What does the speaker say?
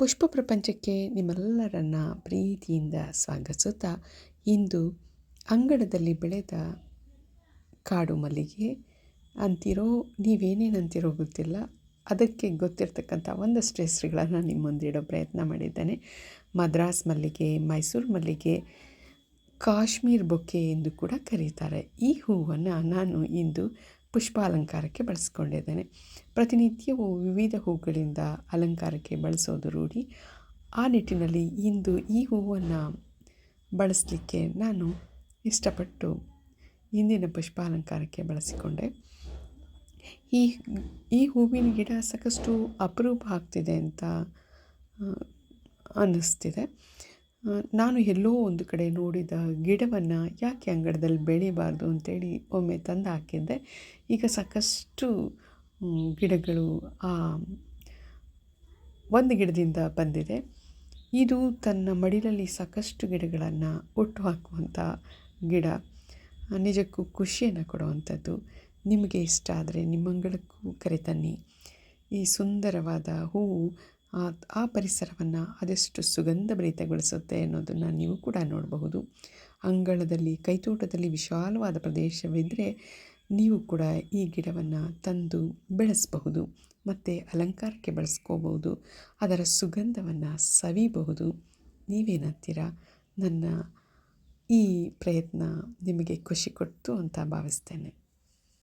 ಪುಷ್ಪ ಪ್ರಪಂಚಕ್ಕೆ ನಿಮ್ಮೆಲ್ಲರನ್ನ ಪ್ರೀತಿಯಿಂದ ಸ್ವಾಗತಿಸುತ್ತಾ ಇಂದು ಅಂಗಡದಲ್ಲಿ ಬೆಳೆದ ಕಾಡು ಮಲ್ಲಿಗೆ ಅಂತಿರೋ ನೀವೇನೇನು ಅಂತಿರೋ ಗೊತ್ತಿಲ್ಲ. ಅದಕ್ಕೆ ಗೊತ್ತಿರ್ತಕ್ಕಂಥ ಒಂದಷ್ಟು ಹೆಸರುಗಳನ್ನು ನಿಮ್ಮ ಮುಂದಿಡೋ ಪ್ರಯತ್ನ ಮಾಡಿದ್ದೇನೆ. ಮದ್ರಾಸ್ ಮಲ್ಲಿಗೆ, ಮೈಸೂರು ಮಲ್ಲಿಗೆ, ಕಾಶ್ಮೀರ್ ಬೊಕ್ಕೆ ಎಂದು ಕೂಡ ಕರೀತಾರೆ. ಈ ಹೂವನ್ನು ನಾನು ಇಂದು ಪುಷ್ಪಾಲಂಕಾರಕ್ಕೆ ಬಳಸ್ಕೊಂಡಿದ್ದೇನೆ. ಪ್ರತಿನಿತ್ಯವೂ ವಿವಿಧ ಹೂಗಳಿಂದ ಅಲಂಕಾರಕ್ಕೆ ಬಳಸೋದು ರೂಢಿ. ಆ ನಿಟ್ಟಿನಲ್ಲಿ ಇಂದು ಈ ಹೂವನ್ನು ಬಳಸಲಿಕ್ಕೆ ನಾನು ಇಷ್ಟಪಟ್ಟು ಇಂದಿನ ಪುಷ್ಪಾಲಂಕಾರಕ್ಕೆ ಬಳಸಿಕೊಂಡೆ. ಈ ಈ ಹೂವಿನ ಗಿಡ ಸಾಕಷ್ಟು ಅಪರೂಪ ಆಗ್ತಿದೆ ಅಂತ ಅನ್ನಿಸ್ತಿದೆ. ನಾನು ಎಲ್ಲೋ ಒಂದು ಕಡೆ ನೋಡಿದ ಗಿಡವನ್ನು ಯಾಕೆ ಅಂಗಡದಲ್ಲಿ ಬೆಳಿಬಾರ್ದು ಅಂತೇಳಿ ಒಮ್ಮೆ ತಂದು ಹಾಕಿದ್ದೆ. ಈಗ ಸಾಕಷ್ಟು ಗಿಡಗಳು ಆ, ಒಂದು ಗಿಡದಿಂದ ಬಂದಿದೆ. ಇದು ತನ್ನ ಮಡಿಲಲ್ಲಿ ಸಾಕಷ್ಟು ಗಿಡಗಳನ್ನು ಒಟ್ಟು ಹಾಕುವಂಥ ಗಿಡ. ನಿಜಕ್ಕೂ ಖುಷಿಯನ್ನು ಕೊಡುವಂಥದ್ದು. ನಿಮಗೆ ಇಷ್ಟ ಆದರೆ ನಿಮ್ಮ ಅಂಗಳಕ್ಕೂ ಕರೆತನ್ನಿ ಈ ಸುಂದರವಾದ ಹೂವು ಆ ಪರಿಸರವನ್ನು ಅದೆಷ್ಟು ಸುಗಂಧಭರಿತಗೊಳಿಸುತ್ತೆ ಅನ್ನೋದನ್ನು ನೀವು ಕೂಡ ನೋಡಬಹುದು. ಅಂಗಳದಲ್ಲಿ, ಕೈತೋಟದಲ್ಲಿ ವಿಶಾಲವಾದ ಪ್ರದೇಶವಿದ್ದರೆ ನೀವು ಕೂಡ ಈ ಗಿಡವನ್ನು ತಂದು ಬೆಳೆಸಬಹುದು ಮತ್ತು ಅಲಂಕಾರಕ್ಕೆ ಬಳಸ್ಕೋಬಹುದು, ಅದರ ಸುಗಂಧವನ್ನು ಸವಿಬಹುದು. ನೀವೇನಂತೀರ? ನನ್ನ ಈ ಪ್ರಯತ್ನ ನಿಮಗೆ ಖುಷಿ ಕೊಡ್ತು ಅಂತ ಭಾವಿಸ್ತೇನೆ.